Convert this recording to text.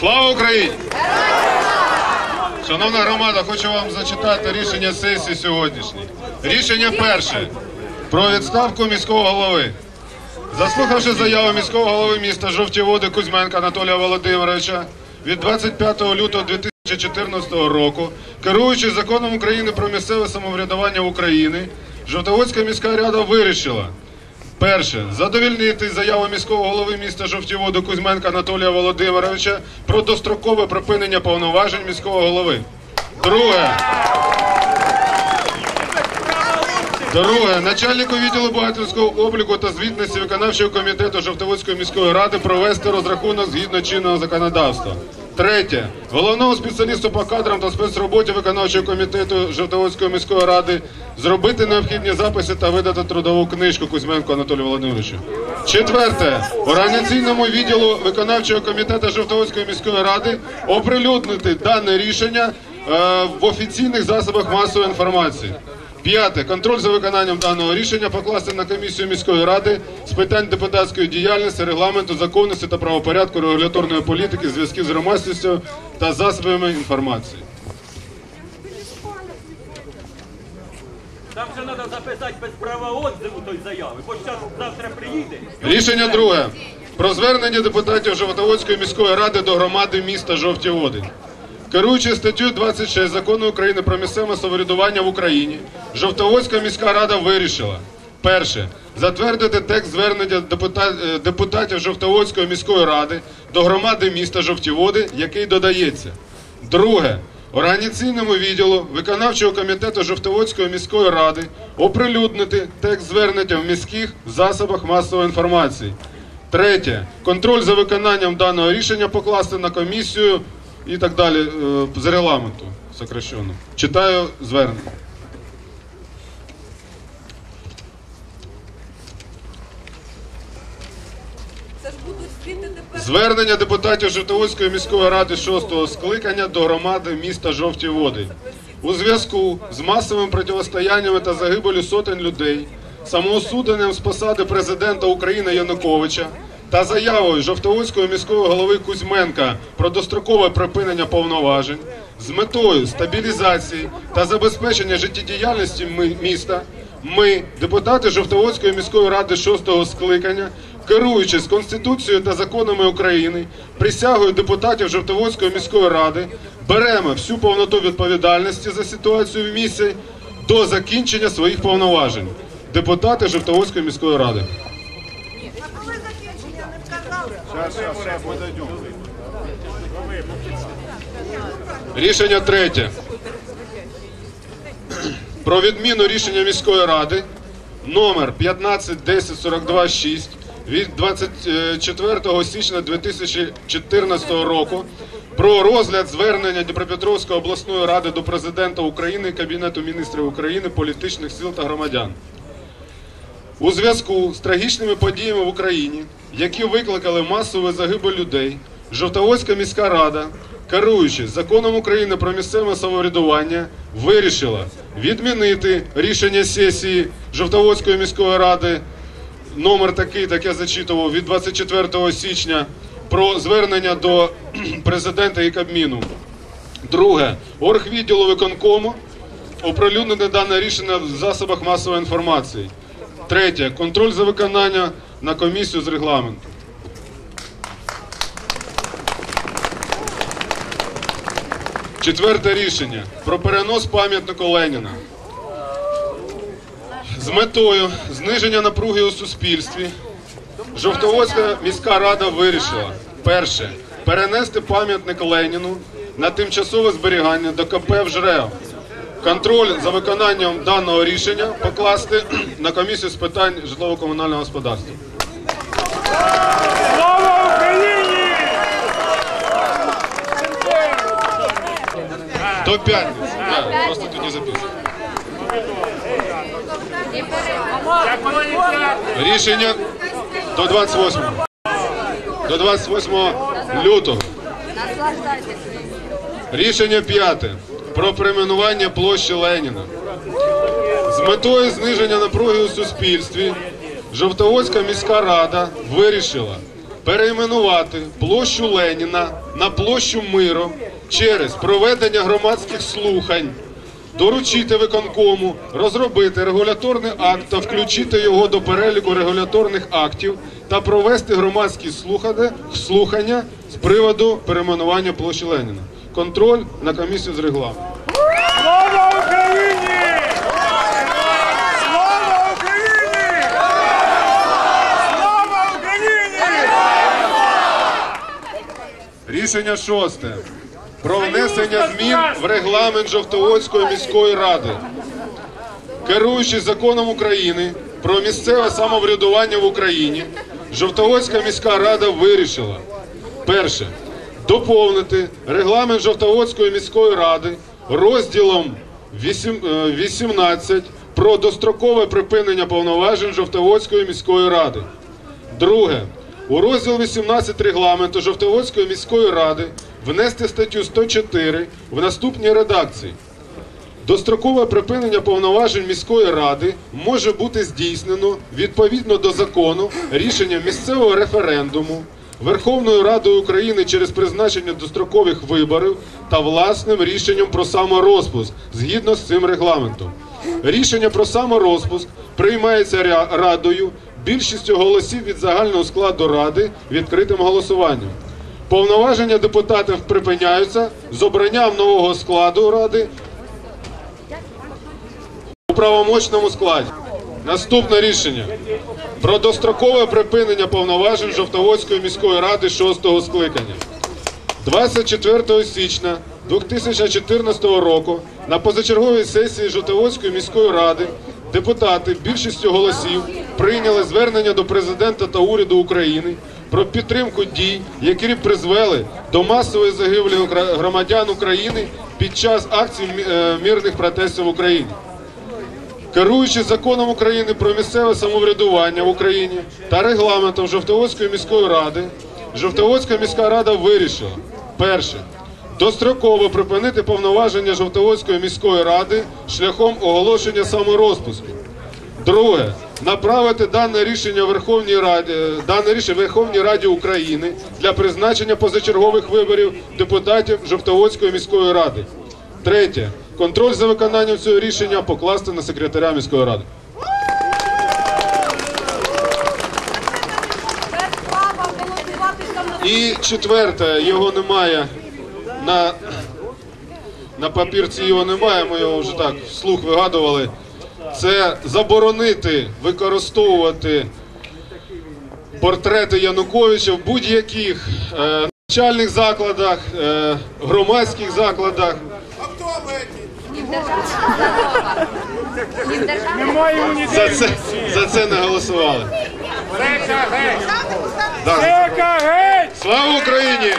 Слава Україні! Шановна громада, хочу вам зачитати рішення сесії сьогоднішньої. Рішення перше про відставку міського голови. Заслухавши заяву міського голови міста Жовті Води Кузьменка Анатолія Володимировича від 25 лютого 2014 року, керуючи законом України про місцеве самоврядування України, Жовтоводська міська рада вирішила Перше. Задовільнити заяву міського голови міста Жовтіводу Кузьменка Анатолія Володимировича про дострокове припинення повноважень міського голови. Друге. Друге. Начальнику відділу бухгалтерського обліку та звітності виконавчого комітету Жовтоводської міської ради провести розрахунок згідно чинного законодавства. Третє. Головному спеціалісту по кадрам та спецроботі виконавчого комітету Жовтоводської міської ради зробити необхідні записи та видати трудову книжку Кузьменку Анатолію Володимировичу. Четверте. Організаційному відділу виконавчого комітету Жовтоводської міської ради оприлюднити дане рішення е, в офіційних засобах масової інформації. П'яте. Контроль за виконанням даного рішення покласти на комісію міської ради з питань депутатської діяльності, регламенту, законності та правопорядку регуляторної політики, зв'язків з громадськістю та засобами інформації. Там же треба записати без права отзиву той заяви, бо зараз завтра приїде. Рішення друге. Про звернення депутатів Жовтоводської міської ради до громади міста Жовті Води. Керуючи статтю 26 закону України про місцеве самоврядування в Україні, Жовтоводська міська рада вирішила перше затвердити текст звернення е, депутатів Жовтоводської міської ради до громади міста Жовті Води, який додається. Друге. Організаційному відділу виконавчого комітету Жовтоводської міської ради оприлюднити текст звернення в міських засобах масової інформації. Третє. Контроль за виконанням даного рішення покласти на комісію і так далі е, з регламенту сокращено. Читаю звернення. Звернення депутатів Жовтоводської міської ради 6-го скликання до громади міста Жовті Води. У зв'язку з масовим протистояннями та загибелю сотень людей, самоосудженням з посади президента України Януковича та заявою Жовтоводського міського голови Кузьменка про дострокове припинення повноважень з метою стабілізації та забезпечення життєдіяльності міста, ми, депутати Жовтоводської міської ради 6-го скликання, керуючись Конституцією та законами України, присягою депутатів Жовтоводської міської ради, беремо всю повноту відповідальності за ситуацію в місті до закінчення своїх повноважень. Депутати Жовтоводської міської ради. А коли закінчення не сказали? Рішення третє. Про відміну рішення міської ради номер 151042-6 від 24 січня 2014 року про розгляд звернення Дніпропетровської обласної ради до президента України, Кабінету міністрів України, політичних сил та громадян. У зв'язку з трагічними подіями в Україні, які викликали масову загибель людей, Жовтоводська міська рада, керуючись законом України про місцеве самоврядування, вирішила відмінити рішення сесії Жовтоводської міської ради номер такий, так я зачитував, від 24 січня про звернення до президента і Кабміну. Друге, оргвідділу виконкому оприлюднити дане рішення в засобах масової інформації. Третє. Контроль за виконання на комісію з регламенту. Четверте рішення про перенос пам'ятнику Леніна. З метою зниження напруги у суспільстві Жовтоводська міська рада вирішила перше перенести пам'ятник Леніну на тимчасове зберігання до КП в ЖРЕО. Контроль за виконанням даного рішення покласти на комісію з питань житлово-комунального господарства. Слава Україні! До п'ятниці. Просто тоді записуємо. Рішення до 28. До 28 лютого. Рішення п'яте. Про перейменування площі Леніна. З метою зниження напруги у суспільстві Жовтоводська міська рада вирішила перейменувати площу Леніна на площу Миру через проведення громадських слухань, доручити виконкому розробити регуляторний акт та включити його до переліку регуляторних актів та провести громадські слухання, з приводу перейменування площі Леніна. Контроль на комісію з регламенту. Слава Україні! Слава Україні! Слава Україні! Рішення шосте. Про внесення змін в регламент Жовтоводської міської ради. Керуючись законом України про місцеве самоврядування в Україні, Жовтоводська міська рада вирішила перше доповнити регламент Жовтоводської міської ради розділом е, 18 про дострокове припинення повноважень Жовтоводської міської ради. Друге. У розділ 18 регламенту Жовтоводської міської ради внести статтю 104 в наступній редакції. Дострокове припинення повноважень міської ради може бути здійснено відповідно до закону рішенням місцевого референдуму, Верховною Радою України через призначення дострокових виборів та власним рішенням про саморозпуск згідно з цим регламентом. Рішення про саморозпуск приймається радою більшістю голосів від загального складу ради відкритим голосуванням. Повноваження депутатів припиняються з обранням нового складу ради у правомочному складі. Наступне рішення про дострокове припинення повноважень Жовтоводської міської ради 6 скликання. 24 січня 2014 року на позачерговій сесії Жовтоводської міської ради депутати більшістю голосів прийняли звернення до президента та уряду України про підтримку дій, які призвели до масової загибелі громадян України під час акцій е, мирних протестів в Україні. Керуючись законом України про місцеве самоврядування в Україні та регламентом Жовтоводської міської ради, Жовтоводська міська рада вирішила: перше достроково припинити повноваження Жовтоводської міської ради шляхом оголошення саморозпуску. Друге направити дане рішення Верховній Раді дане рішення Верховній Раді України для призначення позачергових виборів депутатів Жовтоводської міської ради. Третє. Контроль за виконанням цього рішення покласти на секретаря міської ради. І четверте, його немає на, на папірці його немає, ми його вже так вслух вигадували. Це заборонити використовувати портрети Януковича в будь-яких е, навчальних закладах, е, громадських закладах. Немає За це, за це не голосували. Река геть! Река геть! Слава Україні!